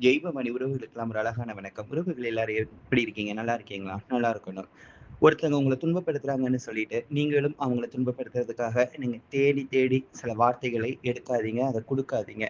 ஜெய்பமணி உறவுகளுக்கெல்லாம் ஒரு அழகான வணக்கம். உறவுகள் எல்லாரும் எப்படி இருக்கீங்க? நல்லா இருக்கீங்களா? நல்லா இருக்கணும். ஒருத்தவங்க உங்களை துன்பப்படுத்துறாங்கன்னு சொல்லிட்டு, நீங்களும் அவங்கள துன்பப்படுத்துறதுக்காக நீங்க தேடி, தேடி சில வார்த்தைகளை எடுக்காதீங்க. அதை கொடுக்காதீங்க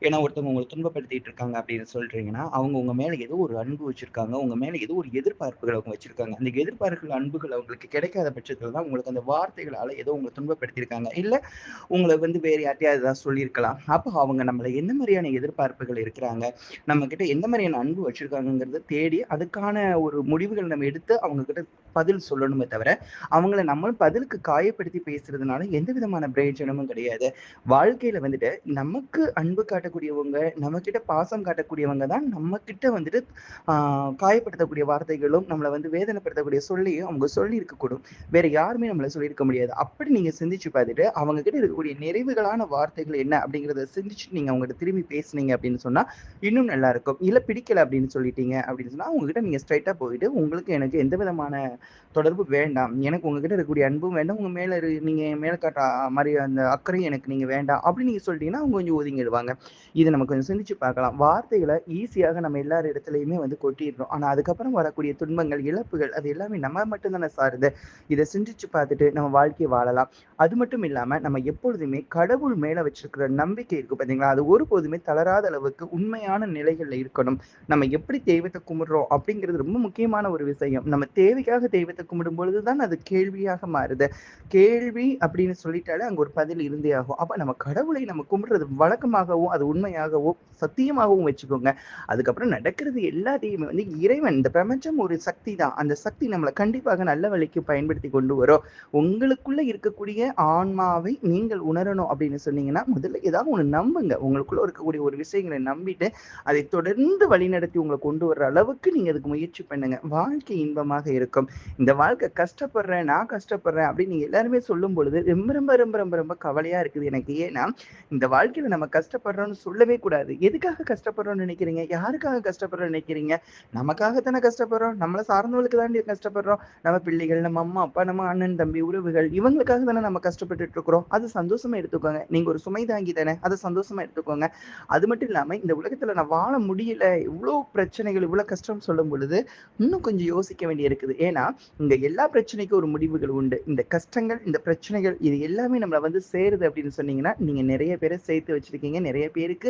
ஏன்னா, ஒருத்தவங்க உங்களை துன்பப்படுத்திட்டு இருக்காங்க அப்படின்னு சொல்றீங்கன்னா, அவங்க உங்க மேல ஏதோ ஒரு அன்பு வச்சிருக்காங்க. உங்க மேல ஏதோ ஒரு எதிர்பார்ப்புகள் அவங்க வச்சிருக்காங்க. அந்த எதிர்பார்ப்புகள், அன்புகள் அவங்களுக்கு கிடைக்காத பட்சத்துல தான் உங்களுக்கு அந்த வார்த்தைகளால ஏதோ உங்களை துன்பப்படுத்தியிருக்காங்க. இல்ல உங்களை வந்து வேற யார்ட்டயாவது ஏதாவது சொல்லியிருக்கலாம். அப்போ அவங்க நம்மள எந்த மாதிரியான எதிர்பார்ப்புகள் இருக்கிறாங்க? நம்ம கிட்ட எந்த மாதிரியான அன்பு வச்சிருக்காங்கிறத தேடி, அதுக்கான ஒரு முடிவுகள் நம்ம எடுத்து அவங்க கிட்ட பதில் சொல்லணுமே தவிர, அவங்கள நம்ம பதிலுக்கு காயப்படுத்தி பேசுறதுனால எந்த விதமான பிரயோஜனமும் கிடையாது. வாழ்க்கையில வந்துட்டு நமக்கு அன்பு காட்டக்கூடியவங்க, நம்ம கிட்ட பாசம் காட்டக்கூடியவங்க தான் நம்ம கிட்ட வந்துட்டு ஆஹ் காயப்படுத்தக்கூடிய வார்த்தைகளும், நம்மள வந்து வேதனைப்படுத்தக்கூடிய சொல்லியும் அவங்க சொல்லியிருக்கக்கூடும். வேற யாருமே நம்மள சொல்லியிருக்க முடியாது. அப்படி நீங்க சிந்திச்சு பார்த்துட்டு, அவங்க கிட்ட இருக்கக்கூடிய நிறைவுகளான வார்த்தைகள் என்ன அப்படிங்கிறத சிந்திச்சுட்டு நீங்க அவங்ககிட்ட திரும்பி பேசுனீங்க அப்படின்னு சொன்னா, இன்னும் நல்லா இருக்கும். இல்ல பிடிக்கல அப்படின்னு சொல்லிட்டீங்க அப்படின்னு சொன்னா, அவங்க கிட்ட நீங்க ஸ்ட்ரைட்டா போயிட்டு, உங்களுக்கு எனக்கு எந்த விதமான தொடர்பு வேண்டாம். எனக்கு உங்ககிட்ட இருக்கக்கூடிய அன்பும் வேண்டாம். உங்க மேல இரு நீங்க மேல காட்டுற மாதிரி அந்த அக்கறையும் எனக்கு நீங்க வேண்டாம். அப்படின்னு நீங்க சொல்லிட்டீங்கன்னா, அவங்க கொஞ்சம் ஒதுங்கிடுவாங்க. இதை நம்ம கொஞ்சம் சிந்திச்சு பார்க்கலாம். வார்த்தைகளை ஈஸியாக நம்ம எல்லார் இடத்துலயுமே வந்து கொட்டிடுறோம். ஆனா, அதுக்கப்புறம் வரக்கூடிய துன்பங்கள், இழப்புகள் அது எல்லாமே நம்ம மட்டும் தானே இதை சிந்திச்சு பார்த்துட்டு நம்ம வாழ்க்கையை வாழலாம். அது மட்டும் இல்லாம, நம்ம எப்பொழுதுமே கடவுள் மேல வச்சிருக்கிற நம்பிக்கை இருக்கு பார்த்தீங்களா? அது ஒருபோதுமே தளராத அளவுக்கு உண்மையான நிலைகள்ல இருக்கணும். நம்ம எப்படி தெய்வத்தை கும்பிடுறோம் அப்படிங்கிறது ரொம்ப முக்கியமான ஒரு விஷயம். நம்ம தேவைக்காக தெய்வத்தை கும்பிடும் பொழுது தான் அது கேள்வியாக மாறுது. கேள்வி அப்படின்னு சொல்லிட்டாலே அங்க ஒரு பதில் இருந்தே ஆகும். அப்ப நம்ம கடவுளை நம்ம கும்பிடுறது வழக்கமாகவும், அது உண்மையாகவோ, சத்தியமாகவும் வச்சுக்கோங்க. அதுக்கப்புறம் நடக்கிறது எல்லாத்தையுமே வந்து இறைவன் இந்த பிரபஞ்சம் ஒரு சக்தி தான். அந்த சக்தி நம்மளை கண்டிப்பாக நல்ல வழிக்கு பயன்படுத்தி கொண்டு வரும். உங்களுக்குள்ள இருக்கக்கூடிய ஆன்மாவை நீங்கள் உணரணும் அப்படின்னு சொன்னீங்கன்னா, முதல்ல ஏதாவது ஒன்று நம்புங்க. உங்களுக்குள்ள இருக்கக்கூடிய ஒரு விஷயங்களை நம்பிட்டு, அதை தொடர்ந்து வழிநடத்தி உங்களை கொண்டு வர்ற அளவுக்கு நீங்க அதுக்கு முயற்சி பண்ணுங்க. வாழ்க்கை இன்பமாக இருக்கும். இந்த வாழ்க்கை கஷ்டப்படுறேன், நான் கஷ்டப்படுறேன் அப்படின்னு எல்லாருமே சொல்லும் பொழுது, ரொம்ப ரொம்ப ரொம்ப ரொம்ப ரொம்ப கவலையா இருக்குது எனக்கு. ஏன்னா, இந்த வாழ்க்கையில நம்ம கஷ்டப்படுறோம்னு சொல்லவே கூடாது. எதுக்காக கஷ்டப்படுறோம்னு நினைக்கிறீங்க? யாருக்காக கஷ்டப்படுறோம்னு நினைக்கிறீங்க? நமக்காக தானே கஷ்டப்படுறோம். நம்மளை சார்ந்தவங்களுக்கு தாண்டி கஷ்டப்படுறோம். நம்ம பிள்ளைகள், நம்ம அம்மா, அப்பா, நம்ம அண்ணன், தம்பி, உறவுகள் இவங்களுக்காக தானே நம்ம கஷ்டப்பட்டுட்டு இருக்கிறோம். அது சந்தோஷமா எடுத்துக்கோங்க. நீங்க ஒரு சுமை தாங்கி தானே, அதை சந்தோஷமா எடுத்துக்கோங்க. அது மட்டும் இல்லாம, இந்த உலகத்துல நான் வாழ முடியல, இவ்ளோ பிரச்சனைகள், இவ்வளோ கஷ்டம் சொல்லும் பொழுது, இன்னும் கொஞ்சம் யோசிக்க வேண்டியிருக்குது ஏன்னா, இந்த எல்லா பிரச்சனைக்கும் ஒரு முடிவுகள் உண்டு. இந்த கஷ்டங்கள், இந்த பிரச்சனைகள் இது எல்லாமே நம்மள வந்து சேருது அப்படின்னு சொன்னீங்கன்னா, நீங்க நிறைய பேரை சேர்த்து வச்சிருக்கீங்க. நிறைய பேருக்கு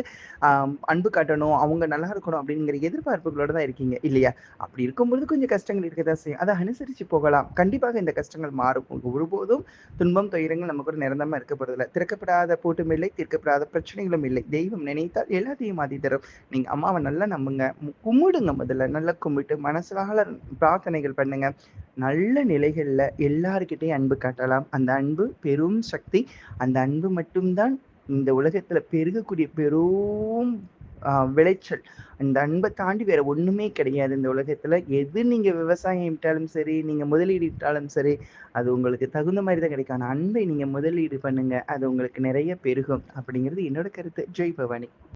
அன்பு காட்டணும், அவங்க நல்லா இருக்கணும் அப்படிங்கிற எதிர்பார்ப்புகளோட தான் இருக்கீங்க. இல்லையா? அப்படி இருக்கும்பொழுது கொஞ்சம் கஷ்டங்கள் இருக்கத்தான் செய்யும். அதை அனுசரிச்சு போகலாம். கண்டிப்பாக இந்த கஷ்டங்கள் மாறும். ஒருபோதும் துன்பம், துயரங்கள் நமக்கு ஒரு நிரந்தரமா இருக்க போறதில்ல. திறக்கப்படாத போட்டும் இல்லை, தீர்க்கப்படாத பிரச்சனைகளும் இல்லை. தெய்வம் நினைத்தால் எல்லாத்தையும் மாத்தி தரும். நீங்க அம்மாவை நல்லா நம்புங்க. கும்பிடுங்க முதல்ல. நல்லா கும்பிட்டு மனசால பிரார்த்தனைகள் பண்ணுங்க. நல்ல நிலைகளில் எல்லாருக்கிட்டையும் அன்பு காட்டலாம். அந்த அன்பு பெரும் சக்தி. அந்த அன்பு மட்டும் தான் இந்த உலகத்தில் பெருகக்கூடிய பெரும் விளைச்சல். அந்த அன்பை தாண்டி வேற ஒண்ணுமே கிடையாது இந்த உலகத்துல. எது நீங்க விவசாயம் இட்டாலும் சரி, நீங்க முதலீடு இட்டாலும் சரி, அது உங்களுக்கு தகுந்த மாதிரி தான் கிடைக்கும். அந்த அன்பை நீங்க முதலீடு பண்ணுங்க. அது உங்களுக்கு நிறைய பெருகும். அப்படிங்கிறது என்னோட கருத்து. ஜெய் பவானி.